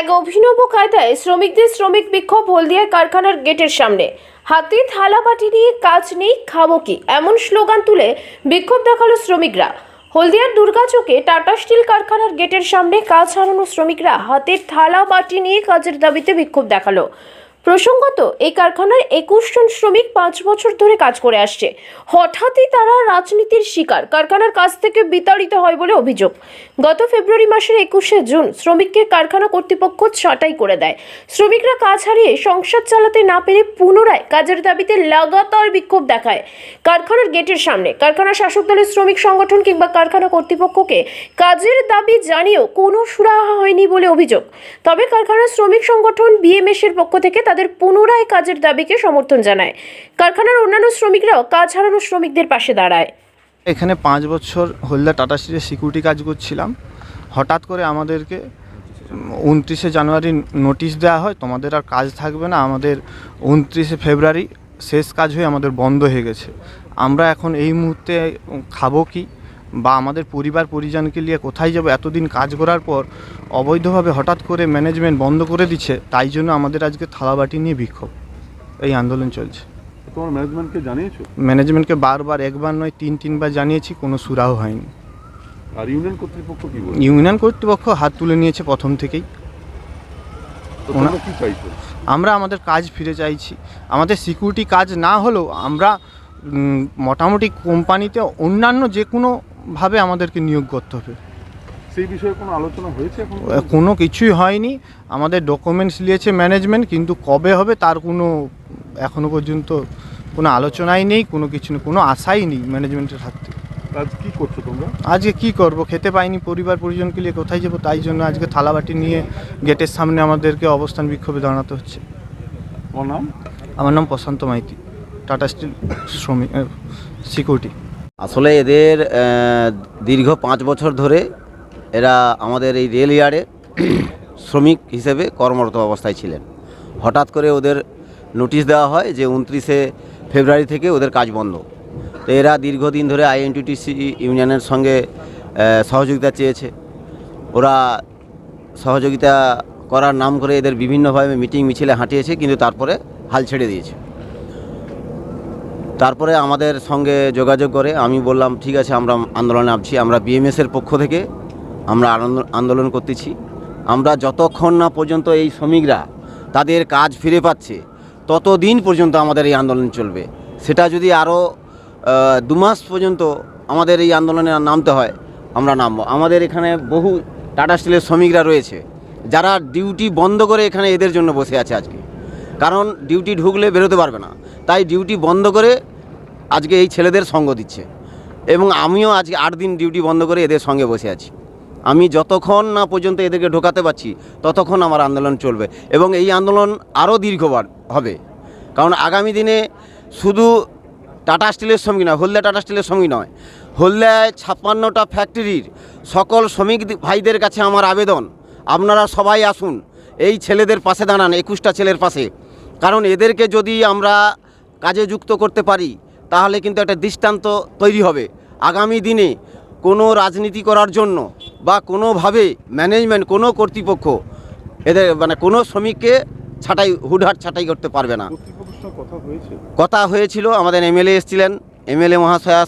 এক অভিনব কায়দায় শ্রমিকদের শ্রমিক বিক্ষোভ হলদিয়া কারখানার গেটের সামনে। হাতে থালাবাটি নিয়ে কাজ নেই, খাব কি? এমন স্লোগান তুলে বিক্ষোভ দেখাল শ্রমিকরা। হলদিয়ার দুর্গা দুর্গাচকে টাটা স্টিল কারখানার গেটের সামনে কাজ হারানো শ্রমিকরা হাতে থালা বাটি নিয়ে কাজের দাবিতে বিক্ষোভ দেখাল। প্রসঙ্গত, এই কারখানার একুশ জন শ্রমিক পাঁচ বছর ধরে কাজ করে আসছে। হঠাৎই তারা রাজনীতির শিকার। কারখানার কাছ থেকে বিতাড়িত হয় বলে অভিযোগ। গত ফেব্রুয়ারি মাসের একুশে জুন শ্রমিককে কারখানা কর্তৃপক্ষ ছাঁটাই করে দেয়। শ্রমিকরা কাজ হারিয়ে সংসার চালাতে না পেরে পুনরায় কাজের দাবিতে লাগাতার বিক্ষোভ দেখায় কারখানার গেটের সামনে। কারখানা শাসক দলের শ্রমিক সংগঠন কিংবা কারখানা কর্তৃপক্ষকে কাজের দাবি জানিয়েও কোনো সুরাহা হয়নি বলে অভিযোগ। তবে কারখানার শ্রমিক সংগঠন বিএমএস এর পক্ষ থেকে তাদের পুনরায় কাজের দাবিকে সমর্থন জানায়। কারখানার অন্যান্য শ্রমিকরাও কাজ হারানো শ্রমিকদের পাশে দাঁড়ায়। এখানে পাঁচ বছর হলদা টাটা স্টিলের সিকিউরিটি কাজ করছিলাম। হঠাৎ করে আমাদেরকে উনত্রিশে জানুয়ারি নোটিশ দেওয়া হয়, তোমাদের আর কাজ থাকবে না, আমাদের উনত্রিশে ফেব্রুয়ারি শেষ কাজ হয়ে আমাদের বন্ধ হয়ে গেছে। আমরা এখন এই মুহূর্তে খাব কি? বা আমাদের পরিবার পরিজনকে নিয়ে কোথায় যাব এতদিন কাজ করার পর অবৈধভাবে হঠাৎ করে ম্যানেজমেন্ট বন্ধ করে দিচ্ছে তাই জন্য আমাদের আজকে থালাবাটি নিয়ে বিক্ষোভ। এই আন্দোলন চলছে। তোমার ম্যানেজমেন্টকে জানিয়েছো? ম্যানেজমেন্টকে বারবার একবার নয় তিন তিনবার জানিয়েছি কোনো সুরাহ হয়নি। আর ইউনিয়ন কর্তৃপক্ষ কি বলছে? ইউনিয়ন কর্তৃপক্ষ হাত তুলে নিয়েছে প্রথম থেকেই। কি চাইছো? আমরা আমাদের কাজ ফিরে চাইছি। আমাদের সিকিউরিটি কাজ না হলেও আমরা মোটামুটি কোম্পানিতে অন্যান্য যে কোনোভাবে আমাদেরকে নিয়োগ করতে হবে। সেই বিষয়ে কোনো আলোচনা হয়েছে কোনো কিছুই হয়নি। আমাদের ডকুমেন্টস নিয়েছে ম্যানেজমেন্ট কিন্তু কবে হবে তার কোনো এখনও পর্যন্ত কোনো আলোচনাই নেই কোনো কিছু নেই কোনো আশাই নেই ম্যানেজমেন্টের হাত থেকে। আজ কি করছ তোমরা? আজকে কি করব? খেতে পাইনি পরিবার পরিজনকে নিয়ে কোথায় যাব? তাই জন্য আজকে থালাবাটি নিয়ে গেটের সামনে আমাদেরকে অবস্থান বিক্ষোভে দাঁড়াতে হচ্ছে। নাম? আমার নাম প্রশান্ত মাইতি টাটা স্টিল শ্রমিক সিকিউরিটি আসলে এদের দীর্ঘ পাঁচ বছর ধরে এরা আমাদের এই রেল ইয়ার্ডে শ্রমিক হিসেবে কর্মরত অবস্থায় ছিলেন। হঠাৎ করে ওদের নোটিশ দেওয়া হয় যে উনত্রিশে ফেব্রুয়ারি থেকে ওদের কাজ বন্ধ। তো এরা দীর্ঘদিন ধরে আইএনটিটিসি ইউনিয়নের সঙ্গে সহযোগিতা চেয়েছে। ওরা সহযোগিতা করার নাম করে এদের বিভিন্নভাবে মিটিং মিছিলে হাঁটিয়েছে, কিন্তু তারপরে হাল ছেড়ে দিয়েছে। তারপরে আমাদের সঙ্গে যোগাযোগ করে আমি বললাম, ঠিক আছে, আমরা আন্দোলনে নামছি, আমরা বিএমএসের পক্ষ থেকে আমরা আন্দোলন করতেছি। আমরা যতক্ষণ না পর্যন্ত এই শ্রমিকরা তাদের কাজ ফিরে পাচ্ছে, ততদিন পর্যন্ত আমাদের এই আন্দোলন চলবে। সেটা যদি আরও দু মাস পর্যন্ত আমাদের এই আন্দোলনে নামতে হয়, আমরা নামবো। আমাদের এখানে বহু টাটা স্টিলের শ্রমিকরা রয়েছে, যারা ডিউটি বন্ধ করে এখানে এদের জন্য বসে আছে আজকে। কারণ ডিউটি ঢুকলে বেরোতে পারবে না। তাই ডিউটি বন্ধ করে আজকে এই ছেলেদের সঙ্গ দিচ্ছে। এবং আমিও আজকে আট দিন ডিউটি বন্ধ করে এদের সঙ্গে বসে আছি। আমি যতক্ষণ না পর্যন্ত এদেরকে ঢোকাতে পারছি, ততক্ষণ আমার আন্দোলন চলবে। এবং এই আন্দোলন আরও দীর্ঘবার হবে। কারণ আগামী দিনে শুধু টাটা স্টিলের সঙ্গী নয় হলদা টাটা স্টিলের সঙ্গী নয়, হলদিয়ায় ছাপ্পান্নটা ফ্যাক্টরির সকল শ্রমিক ভাইদের কাছে আমার আবেদন। আপনারা সবাই আসুন এই ছেলেদের পাশে দাঁড়ান একুশটা ছেলের পাশে। কারণ এদেরকে যদি আমরা কাজে যুক্ত করতে পারি তাহলে কিন্তু একটা দৃষ্টান্ত তৈরি হবে। আগামী দিনে কোনো রাজনীতি করার জন্য বা কোনোভাবে ম্যানেজমেন্ট কোনো কর্তৃপক্ষ এদের মানে কোনো শ্রমিককে ছাঁটাই হুটহাট ছাঁটাই করতে পারবে না। কথা কথা হয়েছিল আমাদের এমএলএ এসেছিলেন এমএলএ মহাশয়া